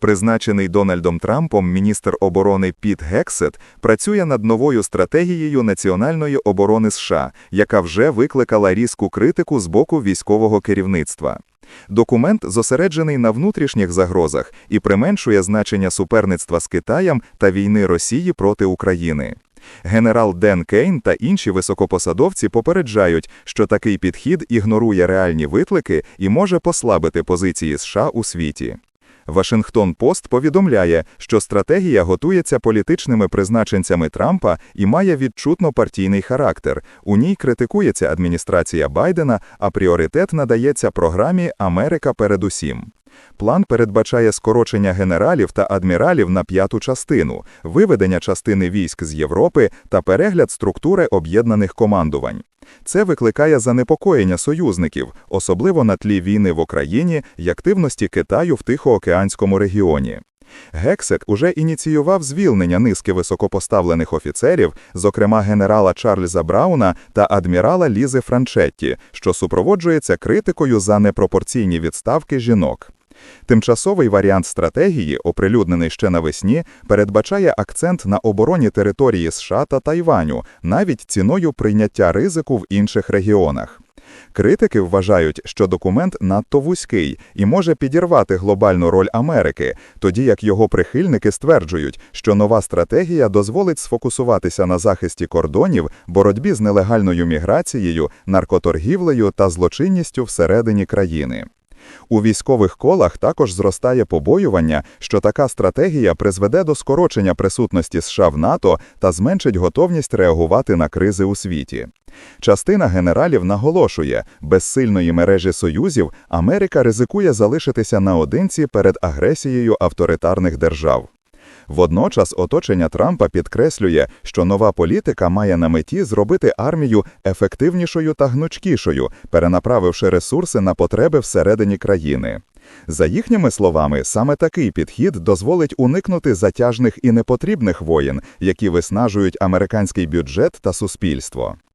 Призначений Дональдом Трампом міністр оборони Піт Гексет працює над новою стратегією національної оборони США, яка вже викликала різку критику з боку військового керівництва. Документ зосереджений на внутрішніх загрозах і применшує значення суперництва з Китаєм та війни Росії проти України. Генерал Ден Кейн та інші високопосадовці попереджають, що такий підхід ігнорує реальні виклики і може послабити позиції США у світі. Вашингтон Пост повідомляє, що стратегія готується політичними призначенцями Трампа і має відчутно партійний характер. У ній критикується адміністрація Байдена, а пріоритет надається програмі Америка передусім. План передбачає скорочення генералів та адміралів на п'яту частину, виведення частини військ з Європи та перегляд структури об'єднаних командувань. Це викликає занепокоєння союзників, особливо на тлі війни в Україні й активності Китаю в Тихоокеанському регіоні. Гексек уже ініціював звільнення низки високопоставлених офіцерів, зокрема генерала Чарльза Брауна та адмірала Лізи Франчетті, що супроводжується критикою за непропорційні відставки жінок. Тимчасовий варіант стратегії, оприлюднений ще навесні, передбачає акцент на обороні території США та Тайваню, навіть ціною прийняття ризику в інших регіонах. Критики вважають, що документ надто вузький і може підірвати глобальну роль Америки, тоді як його прихильники стверджують, що нова стратегія дозволить сфокусуватися на захисті кордонів, боротьбі з нелегальною міграцією, наркоторгівлею та злочинністю всередині країни. У військових колах також зростає побоювання, що така стратегія призведе до скорочення присутності США в НАТО та зменшить готовність реагувати на кризи у світі. Частина генералів наголошує, без сильної мережі союзів Америка ризикує залишитися наодинці перед агресією авторитарних держав. Водночас оточення Трампа підкреслює, що нова політика має на меті зробити армію ефективнішою та гнучкішою, перенаправивши ресурси на потреби всередині країни. За їхніми словами, саме такий підхід дозволить уникнути затяжних і непотрібних воєн, які виснажують американський бюджет та суспільство.